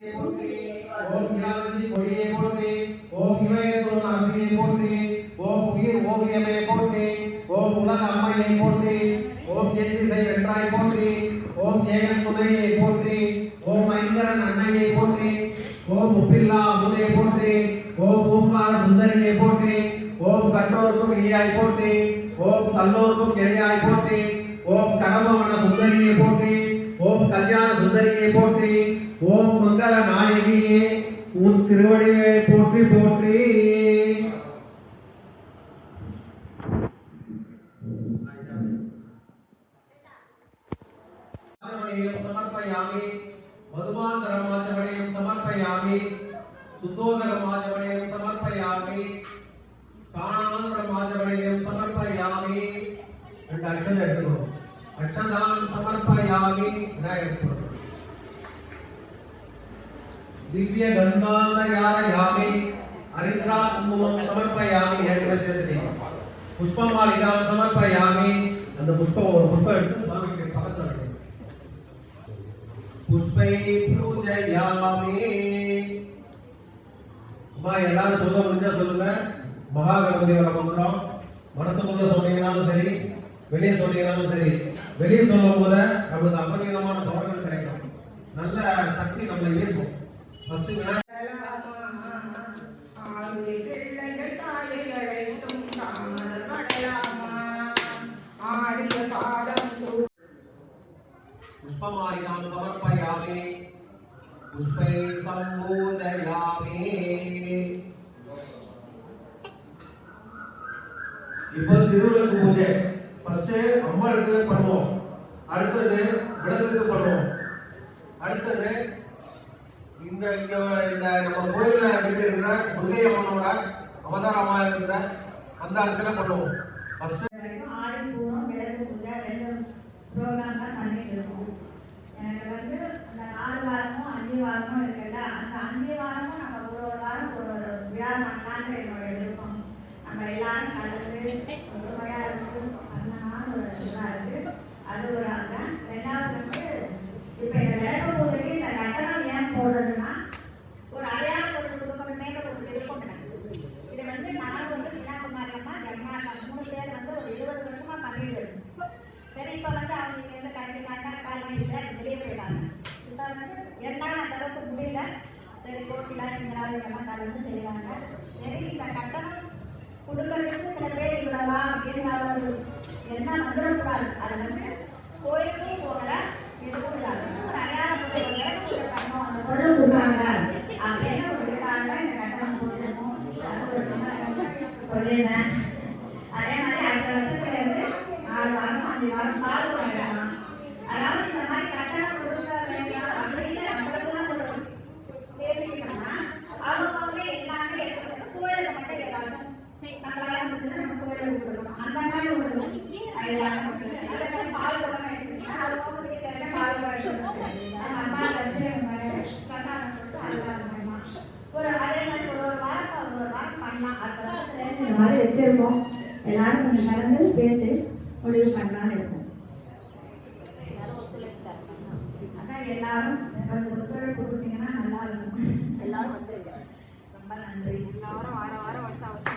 போற்றி ஓம் இலாவதி கொடியே போற்றி ஓம் இமயத்தோன் அரசியை போற்றி ஓம் உயிர் ஓவியமே போற்றி ஓம் உலக அம்மையை போற்றி ஓம் எத்திசை வென்றாய் போற்றி ஓம் ஏகன் துணையை போற்றி ஓம் ஐங்கரன் அன்னையை போற்றி ஓம் உப்பில்லா அமுதை போற்றி ஓம் ஓம்கார சுந்தரியை போற்றி ஓம் கற்றோர்க்கும் இனியாய் போற்றி ஓம் இணையாய் போற்றி ஓம் கடம்பவன சுந்தரியை போற்றி ஓம் கல்யாண சுந்தரியை போற்றி ஓம் மங்கள நாயகியே உன் திருவடியை போற்றி போற்றி. சமர்ப்பயாமி மதுமாந்தரமாச்சமணியம் சமர்ப்பயாமி சுத்தோதகமாச்சமணியம் சமர்ப்பயாமி ஸ்தானாந்தரமாச்சமணியம் சமர்ப்பயாமி. ரெண்டு அக்ஷதை எடுத்துக்கணும் அக்ஷதான் சமர்ப்பயாமி விநாயகர் திவ்ய கந்தாந்தயாரயாமி சமர்ப்பயாமி ஏற்கனவே புஷ்பமாலிகாம் சமர்ப்பயாமி அந்த புஷ்பம் ஒரு புஷ்பம் எடுத்து சுவாமிக்கு பக்கத்துல வைக்கணும். புஷ்பை பூஜையாமி. அம்மா எல்லாரும் சொல்ல முடிஞ்சா சொல்லுங்க. மகா கணபதியோட மந்திரம் மனசுக்குள்ள சொன்னீங்கனாலும் சரி வெளியே சொன்னீங்கனாலும் சரி. வெளியே சொல்லும் போது நம்மளுக்கு அபரிதமான பலன்கள் கிடைக்கும். நல்ல சக்தி நம்மளை ஈர்க்கும். ஃபர்ஸ்ட் விநாயகர் சமர்ப்பயாமி. புஷ்பை சம்பூஜயாமி இப்போ திருவிளக்கு பூஜை. ஃபர்ஸ்ட் அம்மனுக்கு பண்ணுவோம். அடுத்தது விளக்குக்கு பண்ணுவோம். அடுத்தது இந்த இங்க இந்த நம்ம கோயில்ல இருக்கிற துர்கை அம்மனோட அவதாரமாக இருந்த அந்த அர்ச்சனை பண்ணுவோம். ஃபர்ஸ்ட் ஆடி பூரம் விளக்கு பூஜை ரெண்டு ப்ரோக்ராம் தான் பண்ணிட்டு இருக்கோம். எனக்கு வந்து அந்த நாலு வாரமும் அஞ்சு வாரமும் இருக்குல்ல அந்த அஞ்சு வாரமும் நம்ம ஒரு ஒரு வாரம் ஒரு ஒரு விழா பண்ணலான்ற என்னோட விருப்பம் நம்ம எல்லாரும் கலந்து பண்ணலாம்னு இருக்கு அது ஒரு ஆசை ரெண்டாவது வந்து இப்போ இந்த வேலை பூஜைக்கு இந்த கட்டணம் ஏன் போடுறதுன்னா ஒரு அடையாளம் கொடுக்கணும் கொடுக்கணுமே ஒரு விருப்பம் இது இதை வந்து நான் வந்து கன்னியாகுமரி அம்மா ஜெகநாத் மூணு பேர் வந்து ஒரு இருபது வருஷமா பண்ணிட்டு இருக்கோம். சரி இப்போ வந்து அவங்க இங்கே இருந்து கிளம்பி காட்டா காலம் இல்லை வெளியே போயிட்டாங்க இப்போ வந்து என்னால் அந்த அளவுக்கு முடியல. சரி போட்டிலாம் இந்த எல்லாம் கலந்து செய்வாங்க சரி இந்த கட்டணம் கொடுக்கறதுக்கு சில பேர் இவ்வளவா? அப்படின்னு ஒரு என்ன வந்துடக்கூடாது? அது வந்து கோயிலுக்கும் போகல எதுவும் இல்லாத ஒரு அடையாளம் பொருள் அந்த பொருள் கொடுத்தாங்க அப்படின்னு ஒரு இதுக்காக இந்த கட்டணம் கொடுக்கணும் அது அதே மாதிரி அடுத்த வருஷத்துல இருந்து நாலு வாரம் அஞ்சு வாரம் பால் வாங்கலாம் அதாவது இந்த மாதிரி கட்டணம் எல்லாருக்கும் நம்மளால நம்ம கோயிலுக்கு கொடுக்கணும் அந்த மாதிரி ஒரு ஐடியா இருக்கு. அதே மாதிரி பால் குடம் எடுத்துக்கிட்டா அவங்க வீட்டுல இருக்க பால் குடம் எடுத்துக்கிட்டு நம்ம அம்மா வச்சு பிரசாதம் கொடுத்து அல்வா ஒரு அதே மாதிரி ஒரு ஒரு வாரம் ஒரு வாரம் பண்ணலாம் அடுத்த இந்த மாதிரி வச்சிருக்கோம் எல்லாரும் கொஞ்சம் கலந்து பேசி முடிவு பண்ணலாம்னு இருக்கும் அதான் எல்லாரும் கொஞ்சம் ஒத்துழைப்பு கொடுத்தீங்கன்னா நல்லா இருக்கும் எல்லாரும் வந்துருங்க ரொம்ப நன்றி எல்லாரும் வாரம் வாரம் வருஷம் வருஷம்